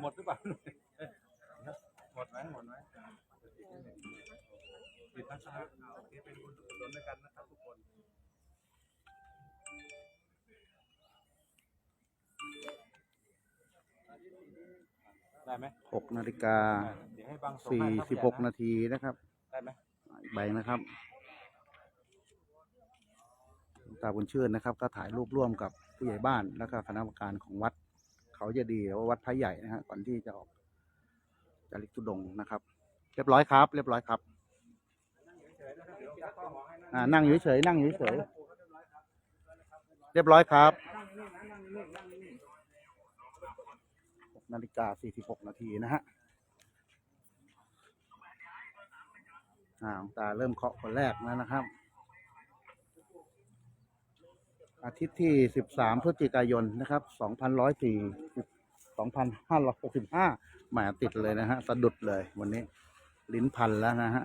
หมดหรือเปล่าหมดไหมหมดไหมปิดนะครับโอเคเป็นบุญกุศลด้วยกันนะครับทุกคนได้ไหมหกนาฬิกาเดี๋ยวให้บังส่งสี่ให้ครับสิบหกนาทีนะครับได้ไหมอีกใบนะครับหลวงตาบุญชื่นนะครับ ก็ถ่ายรูปร่วมกับผู้ใหญ่บ้านแล้วก็คณะกรรมการของวัด เขาจะดีหรือว่าวัดพระใหญ่นะฮะก่อนที่จะออกจาริกตุดงนะครับ เรียบร้อยครับ เรียบร้อยครับอ่านั่งอยู่เฉยๆนั่งอยู่เฉยเรียบร้อยครับนาฬิกาสี่สิบหกนาทีนะฮะอ่าวตาเริ่มเคาะคนแรกแล้วนะครับ อาทิตย์ที่ 13 พฤศจิกายนนะครับ 2104 2565 หมาติดเลยนะฮะ สะดุดเลยวันนี้ ลิ้นพันแล้วนะฮะ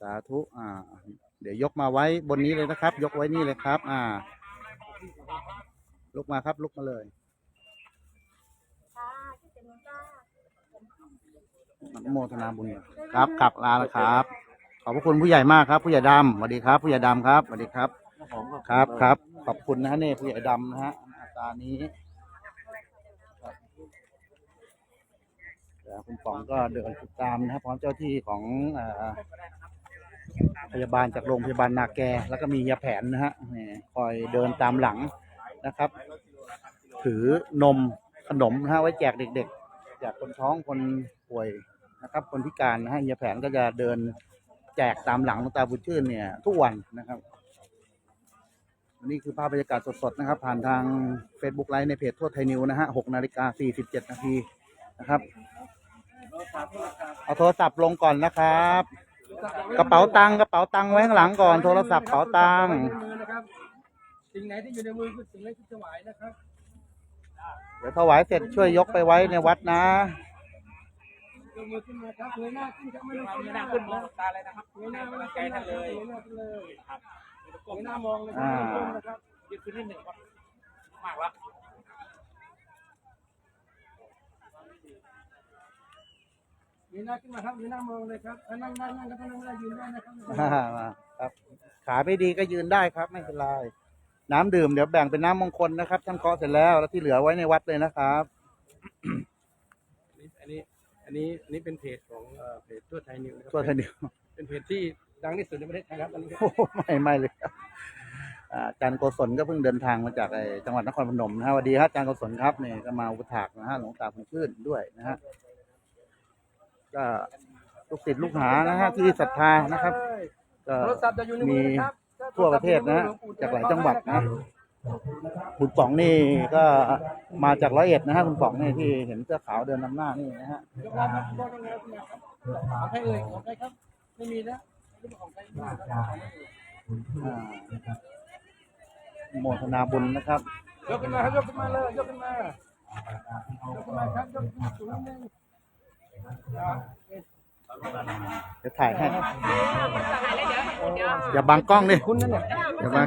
สาธุ อ่า เดี๋ยวยกมาไว้บนนี้เลยนะครับ ยกไว้นี่เลยครับ อ่า ลุกมาครับลุกมาเลยโมทนาบุญครับกลับลาแล้วครับ ขอบพระคุณผู้ใหญ่มากครับ ผู้ใหญ่ดำสวัสดีครับ ผู้ใหญ่ดำครับสวัสดีครับครับครับขอบคุณนะฮะนี่ผู้ใหญ่ดำนะฮะตานี้คุณป๋องก็เดินติดตามนะครับพร้อมเจ้าที่ของอ่อพยาบาลจากโรงพยาบาลนาแก แล้วก็มียาแผนนะฮะคอยเดินตามหลังนะครับ ถือนมขนมนะฮะไว้แจกเด็กๆแจกคนท้องคนป่วยนะครับ คนพิการนะฮะยาแผนก็จะเดิน แจกตามหลังหลวงตาบุญชื่นเนี่ยทุกวันนะครับนนี้คือภาพบรรยากาศสดๆนะครับ ผ่านทาง Facebook ไลฟ์ในเพจทั่วไทยนิวนะฮะ6นาฬิกา47นาทีนะครับ เอาโทรศัพท์ลงก่อนนะครับ กระเป๋าตังค์กระเป๋าตังค์ไว้ข้างหลังก่อน โทรศัพท์กระเป๋าตังค์สิ่งไหนที่อยู่ในมือคือสิ่งนั้นที่ถวายนะครับ เดี๋ยวถวายเสร็จช่วยยกไปไว้ในวัดนะ ยกมือขึ้นมาครับเงยหน้าขึ้นครับไม่ต้องเงยหน้าขึ้นมองตาเลยนะครับเงยหน้าให้กำลังใจท่านเลยเงยหน้าขึ้นเลยครับเงยหน้ามองเลยคอ่ารับนะครับยืดขึ้นนิดหนึ่งครับมากละเงยหน้าขึ้นมาครับเงยหน้ามองเลยครับถ้านั่งนั่งก็ถ้านั่งได้ยืนได้นะครับอ่ามาครับ ขาไม่ดีก็ยืนได้ครับ ไม่เป็นไรน้ำดื่มเดี๋ยวแบ่งเป็นน้ำมงคลนะครับท่านเคาะเสร็จแล้วแล้วที่เหลือไว้ในวัดเลยนะครับ นี้อันนี้อันนี้เป็นเพจของเอ่อเพจทั่วไทยนิวนะครัทั่วไทยนิวเป็นเพจที่ดังที่สุดในประเทศไทยครับตอนนี้ครับ โอ้โหไม่ไม่เลยครับอ่าอาจารย์โกศลก็เพิ่งเดินทางมาจากไอ้จังหวัดนครพนมนะฮะสวัสดีครับอาจารย์โกศลครับเนี่ยก็มาอุปถากนะฮะหลวงตาคงชื่นด้วยนะฮะก็ลูกศิษย์ลูกหานะฮะที่ศรัทธานะครับ ก็ โทรศัพท์จะอยู่ในมืมีอนะครับทั่วประเทศนะฮะจากหลายจังหวัดนะ คุณป๋องนี่ก็มาจากร้อยเอ็ดนะฮะคุณป๋องนี่ที่เห็นเสื้อขาวเดินนำหน้านี่นะฮะขาครับของใครเอ่ยของใครครับ ไม่มีนะของใครโมทนาบุญนะครับยกขึ้นมาครับยกขึ้นมาเลยยกขึ้นมายกขึ้นมาครับยกขึ้นมาสูงนิดนึงอ่าเดี๋ยวถ่ายให้อย่าบังกล้องดิคุณนั่นแหละอย่าบัง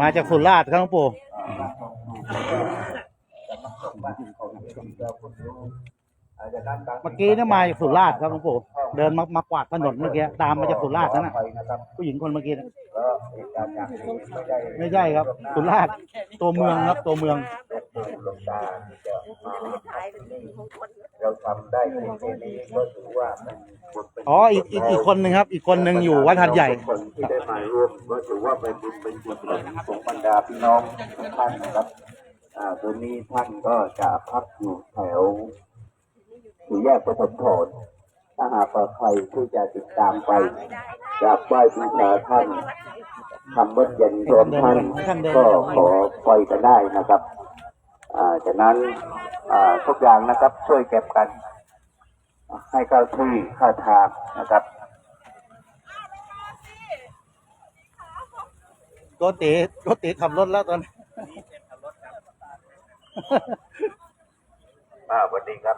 มาจากสุราษฎร์ครับหลวงปู่เมื่อกี้เนี่ยมาจากสุราษฎร์ครับหลวงปู่เดินมามากวาดถนนเมื่อกี้ตามมาจากสุราษฎร์นั่นน่ะผู้หญิงคนเมื่อกี้น่ะไม่ใช่ครับ สุราษฎร์ตัวเมืองครับ ตัวเมืองเราทำได้ในนี้ก็ถือว่ามัน อ๋ออีกอีกอีกคนหนึ่งครับ อีกคนหนึ่งอยู่วัดหัดใหญ่คนที่ได้มาร่วมก็ถือว่าเป็นบุญเป็นกุศลของบรรดาพี่น้องทุกท่านนะครับอ่าตัวนี้ท่านก็จะพักอยู่แถวสี่แยกประถมพรถ้าหากว่าใครที่จะติดตามไปกราบไหว้บูชาท่านทำวัดเย็นรวมท่านก็ขอปล่อยกันได้นะครับอ่าจากนั้นอ่าทุกอย่างนะครับช่วยเก็บกัน ให้เข้าที่เข้าทางนะครับโกติโกติขับรถแล้วตอนนี้อ่าสวัสดีครับ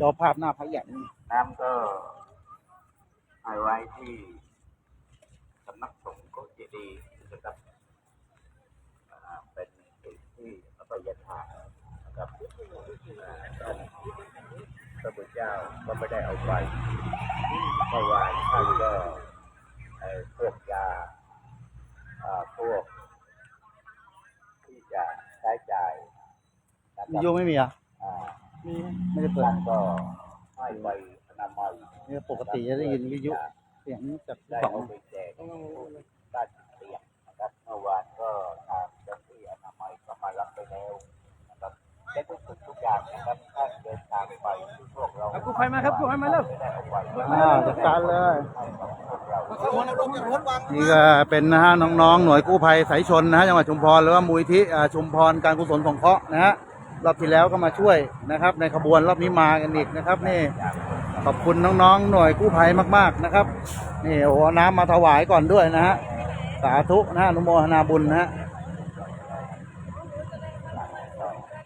จอภาพหน้าพระใหญ่นี่น้ำก็ให้ไว้ที่สำนักสงฆ์โกเจดีย์นะครับอ่าเป็นสิ่ง ที่อภัยทานนะครับอ่าท่านพระพุทธเจ้าก็ไม่ได้เอาไปเมื่อวานท่านก็ไอ้พวกยาอ่าพวกที่จะใช้จ่ายนะควิรับทยุไม่มีเหรอะอ่ามีไม่ได้เปิดท่านก็ให้ไปอนามัยเนี่ยปกติจะได้ยินวิทยุเสียงจากได้สองเอาไปแจกผู้ด้านจิตเตียงนะครับเมื่อวานก็ มัยก็มารับไปแล้วนะครับได้ทุกสิ่งทุกอย่างนะครับท่านเดินทางไปที่พวกเราเอากู้ภัยมาครับกู้ภัยมาเร็วไม่ได้เอาไว้อ่าจัดการเลยให้กับพวกเรานี่ก็เป็นนะฮะน้องๆหน่วยกู้ภัยสายชนนะฮะจังหวัดชุมพรหรือว่ามูลที่อ่าชุมพรการกุศลสงเคราะห์นะฮะรอบที่แล้วก็มาช่วยนะครับ ในขบวนรอบนี้มากันอีกนะครับ นี่ขอบคุณน้องๆหน่วยกู้ภัยมากๆนะครับนี่โอ้โหเอาน้ำมาถวายก่อนด้วยนะฮะสาธุนะฮะอนุโมทนาบุญนะฮะ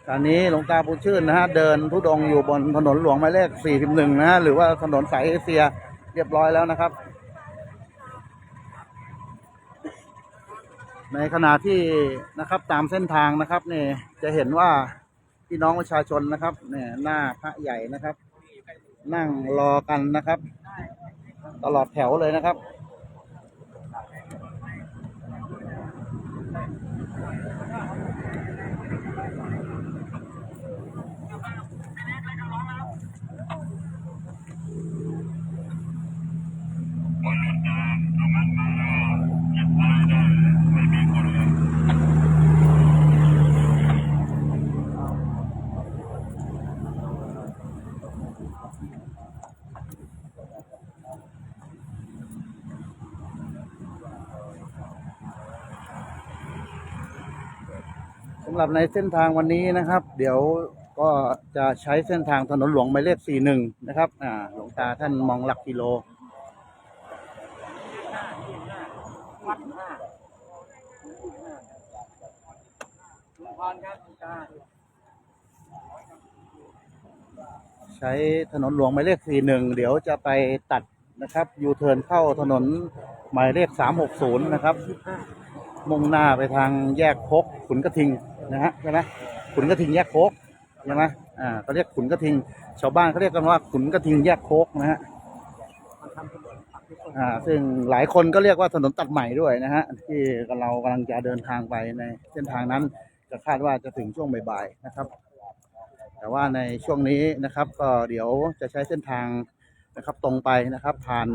ตอนนี้หลวงตาบุญชื่นนะฮะเดินทุดงอยู่บนถนนหลวงหมายเลข 41 นะฮะหรือว่าถนนสายเอเชียเรียบร้อยแล้วนะครับ ในขณะที่นะครับตามเส้นทางนะครับเนี่ยจะเห็นว่าพี่น้องประชาชนนะครับเนี่ยหน้าพระใหญ่นะครับ นั่งรอกันนะครับ ตลอดแถวเลยนะครับ สำหรับในเส้นทางวันนี้นะครับ เดี๋ยวก็จะใช้เส้นทางถนนหลวงหมายเลข 41 นะครับอ่าหลวงตาท่านมองหลักกิโลใช้ถนนหลวงหมายเลข 41 เดี๋ยวจะไปตัดนะครับยูเทิร์นเข้าถนนหมายเลข 360 นะครับ มุ่งหน้าไปทางแยกโคกขุนกระทิง นะฮะใช่ไหมขุนกระทิงแยกโคกใช่ไหมอ่าเขาเรียกขุนกระทิง ชาวบ้านเขาเรียกกันว่าขุนกระทิงแยกโคกนะฮะอ่าซึ่งหลายคนก็เรียกว่าถนนตัดใหม่ด้วยนะฮะที่เรากำลังจะเดินทางไปในเส้นทางนั้นจะคาดว่าจะถึงช่วงบ่ายๆนะครับ แต่ว่าในช่วงนี้นะครับ ก็เดี๋ยวจะใช้เส้นทางนะครับตรงไปนะครับ ผ่าน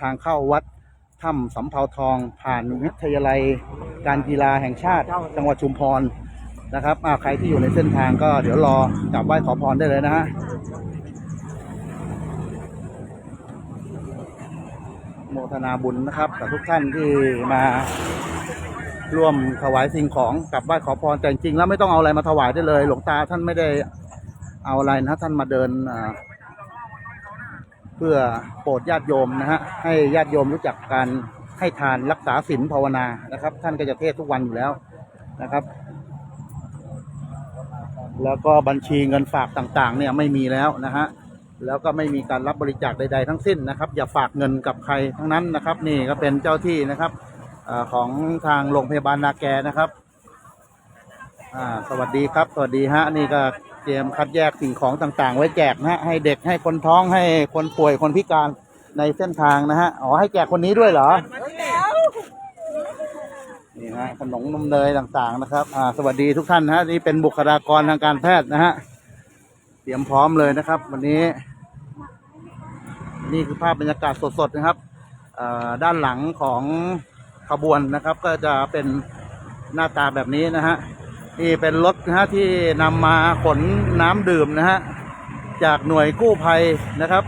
ทางเข้าวัดถ้ำสำเภาทอง ผ่านวิทยาลัย การกีฬาแห่งชาติ จังหวัดชุมพร นะครับอ่าใครที่อยู่ในเส้นทางก็เดี๋ยวรอกราบไหว้ขอพรได้เลยนะฮะโมทนาบุญนะครับกับทุกท่านที่มาร่วมถวายสิ่งของกราบไหว้ขอพรแต่จริงๆแล้วไม่ต้องเอาอะไรมาถวายได้เลย หลวงตาท่านไม่ได้เอาอะไรนะท่านมาเดินเพื่อโปรดญาติโยมนะฮะให้ญาติโยมรู้จักการให้ทานรักษาศีลภาวนานะครับ ท่านก็จะเทศทุกวันอยู่แล้วนะครับ แล้วก็บัญชีเงินฝากต่างๆ เนี่ยไม่มีแล้วนะฮะแล้วก็ไม่มีการรับบริจาคใด ๆ ทั้งสิ้นนะครับ อย่าฝากเงินกับใครทั้งนั้นนะครับ นี่ก็เป็นเจ้าที่นะครับอของทางโรงพยาบาลนาแกนะครับสวัสดีครับ สวัสดีฮะนี่ก็เตรียมคัดแยกสิ่งของต่างๆ ไว้แจกนะฮะให้เด็กให้คนท้องให้คนป่วยคนพิการในเส้นทางนะฮะอ๋อให้แจกคนนี้ด้วยเหรอ นี่ฮะขนมนมเนยต่างๆนะครับ อ่า สวัสดีทุกท่านนะฮะนี่เป็นบุคลากรทางการแพทย์นะฮะเตรียมพร้อมเลยนะครับ วันนี้ นี่คือภาพบรรยากาศสดๆนะครับอ่าด้านหลังของขบวนนะครับ ก็จะเป็นหน้าตาแบบนี้นะฮะนี่เป็นรถนะฮะที่นำมาขนน้ำดื่มนะฮะจากหน่วยกู้ภัยนะครับ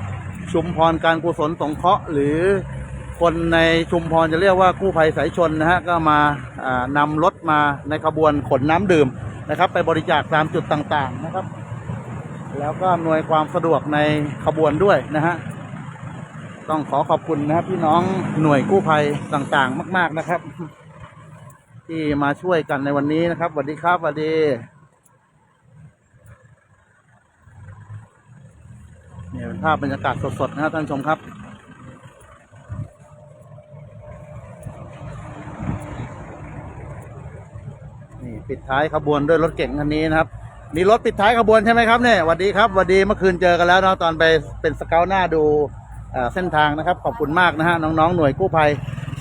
ชุมพรการกุศลสงเคราะห์หรือ คนในชุมพรจะเรียกว่ากู้ภัยสายชนนะฮะก็มาอ่านำรถมาในขบวนขนน้ำดื่มนะครับ ไปบริจาคตามจุดต่างๆนะครับ แล้วก็อำนวยความสะดวกในขบวนด้วยนะฮะต้องขอขอบคุณนะครับพี่น้องหน่วยกู้ภัยต่างๆ มาก ๆนะครับ ที่มาช่วยกันในวันนี้นะครับสวัสดีครับสวัสดีเนี่ยเป็นภาพบรรยากาศสดๆนะครับท่านผู้ชมครับ ปิดท้ายขบวนด้วยรถเก่งคันนี้นะครับ มีรถปิดท้ายขบวนใช่ไหมครับเนี่ยสวัสดีครับสวัสดีเมื่อคืนเจอกันแล้วเนาะตอนไปเป็นสเกลหน้าดูเส้นทางนะครับ ขอบคุณมากนะฮะน้องๆหน่วยกู้ภัย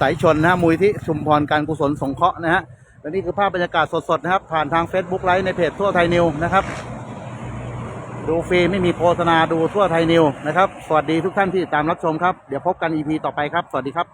สายชนนะฮะมูลที่ชุมพรการกุศลสงเคราะห์นะฮะและนี่คือภาพบรรยากาศสดๆนะครับ ผ่านทาง Facebook ไลฟ์ในเพจทั่วไทยนิวนะครับ ดูฟรีไม่มีโฆษณาดูทั่วไทยนิวนะครับ สวัสดีทุกท่านที่ติดตามรับชมครับ เดี๋ยวพบกัน EP ต่อไปครับ สวัสดีครับ